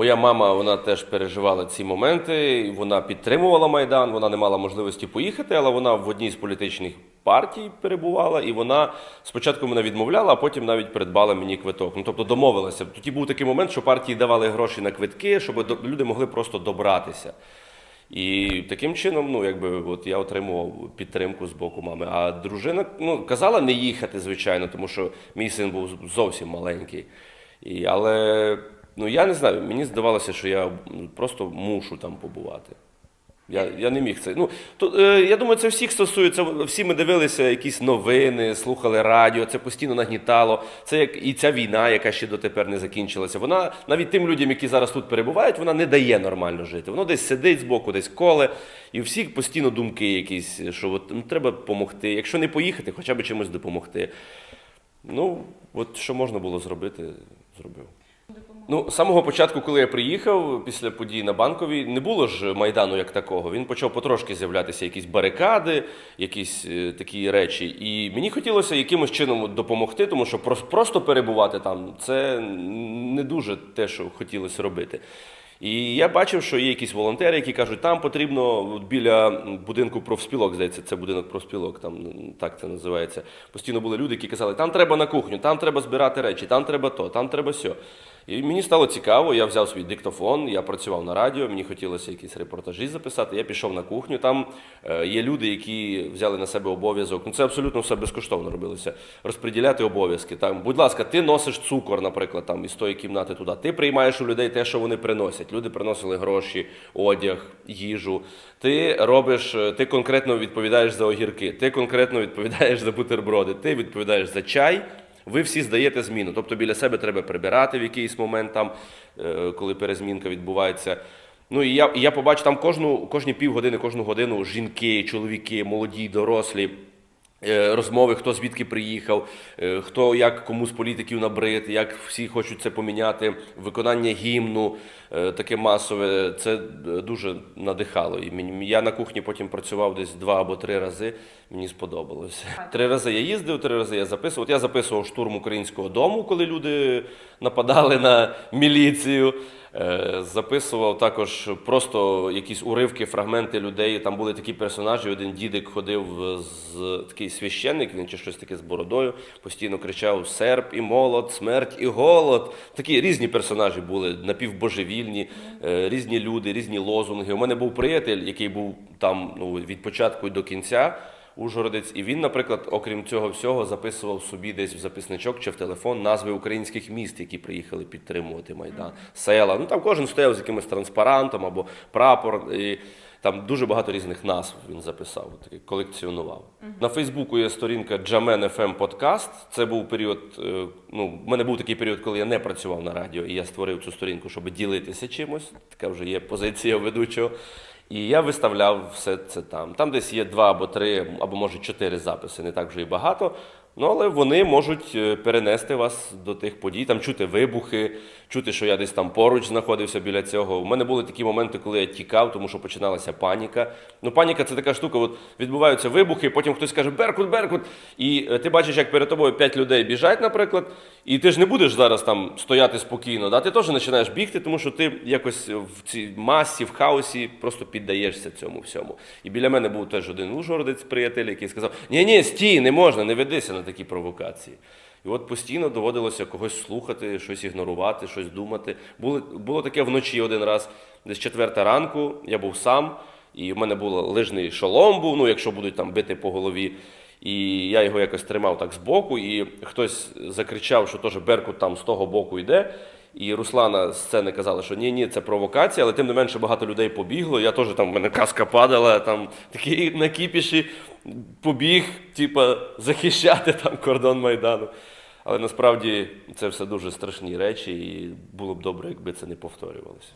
Моя мама вона теж переживала ці моменти. Вона підтримувала майдан. Вона не мала можливості поїхати, але вона в одній з політичних партій перебувала, і вона спочатку мене відмовляла, а потім навіть придбала мені квиток. Ну тобто домовилася. Тоді був такий момент, що партії давали гроші на квитки, щоб люди могли просто добратися. І таким чином, ну якби от я отримував підтримку з боку мами. А дружина ну, казала не їхати, звичайно, тому що мій син був зовсім маленький. І, але ну я не знаю, мені здавалося, що я ну, просто мушу там побувати. Я, я не міг це. Ну, то, е, я думаю, це всіх стосується. Всі ми дивилися якісь новини, слухали радіо, це постійно нагнітало. Це як і ця війна, яка ще дотепер не закінчилася. Вона навіть тим людям, які зараз тут перебувають, вона не дає нормально жити. Воно десь сидить збоку, десь коле, і у всіх постійно думки якісь, що от, ну, треба допомогти. Якщо не поїхати, хоча б чимось допомогти. Ну, от що можна було зробити, зробив. Ну, з самого початку, коли я приїхав після подій на банковій, не було ж майдану як такого. Він почав потрошки з'являтися якісь барикади, якісь е, такі речі. І мені хотілося якимось чином допомогти, тому що прос- просто перебувати там це не дуже те, що хотілося робити. І я бачив, що є якісь волонтери, які кажуть, там потрібно от біля будинку профспілок, здається, це будинок профспілок, там так це називається. Постійно були люди, які казали, там треба на кухню, там треба збирати речі, там треба то, там треба сьо. І мені стало цікаво, я взяв свій диктофон, я працював на радіо, мені хотілося якісь репортажі записати. Я пішов на кухню. Там е, є люди, які взяли на себе обов'язок. Ну це абсолютно все безкоштовно робилося. Розподіляти обов'язки. Там, будь ласка, ти носиш цукор, наприклад, там із тої кімнати туди. Ти приймаєш у людей те, що вони приносять. Люди приносили гроші, одяг, їжу. Ти робиш, е, ти конкретно відповідаєш за огірки, ти конкретно відповідаєш за бутерброди, ти відповідаєш за чай. Ви всі здаєте зміну. Тобто біля себе треба прибирати в якийсь момент, там, е, коли перезмінка відбувається. Ну і я, я побачу там кожну, кожні півгодини, кожну годину жінки, чоловіки, молоді, дорослі. Е, Розмови, хто звідки приїхав, е, хто як кому з політиків набрид, як всі хочуть це поміняти, виконання гімну е, таке масове, це дуже надихало. І я на кухні потім працював десь два або три рази. Мені сподобалося. Три рази я їздив, три рази я записував. От я записував штурм українського дому, коли люди нападали на міліцію. Е, Записував також просто якісь уривки, фрагменти людей. Там були такі персонажі. Один дідик ходив з такий священник, він чи щось таке з бородою, постійно кричав Серп і молот, смерть і голод. Такі різні персонажі були, напівбожевільні, е, різні люди, різні лозунги. У мене був приятель, який був там ну, від початку до кінця. Ужгородець, і він, наприклад, окрім цього всього, записував собі десь в записничок чи в телефон назви українських міст, які приїхали підтримувати майдан, села. Ну там кожен стояв з якимось транспарантом або прапор. І там дуже багато різних назв він записав, такий колекціонував. На Фейсбуку є сторінка Джамен FM Подкаст. Це був період. е, Ну, в мене був такий період, коли я не працював на радіо, і я створив цю сторінку, щоб ділитися чимось. Така вже є позиція ведучого. І я виставляв все це там. Там десь є два або три, або може чотири записи, не так вже і багато. Ну, але вони можуть е, перенести вас до тих подій, там чути вибухи, чути, що я десь там поруч знаходився біля цього. У мене були такі моменти, коли я тікав, тому що починалася паніка. Ну, паніка це така штука, от відбуваються вибухи, потім хтось каже Беркут, Беркут. І е, ти бачиш, як перед тобою п'ять людей біжать, наприклад, і ти ж не будеш зараз там стояти спокійно. Да? Ти теж починаєш бігти, тому що ти якось в цій масі, в хаосі просто піддаєшся цьому всьому. І біля мене був теж один ужгородець, приятель, який сказав: Ні, ні, стій, не можна, не ведися на такі провокації. І от постійно доводилося когось слухати, щось ігнорувати, щось думати. Було, було таке вночі один раз, десь четверта ранку, я був сам, і в мене був лижний шолом, був, ну, якщо будуть там бити по голові. І я його якось тримав так збоку, і хтось закричав, що теж Беркут там з того боку йде. І Руслана з сцени казала, що ні, ні, це провокація, але тим не менше багато людей побігло. Я теж там в мене каска падала, там такі на кіпіші побіг, типа, захищати там кордон Майдану. Але насправді це все дуже страшні речі, і було б добре, якби це не повторювалося.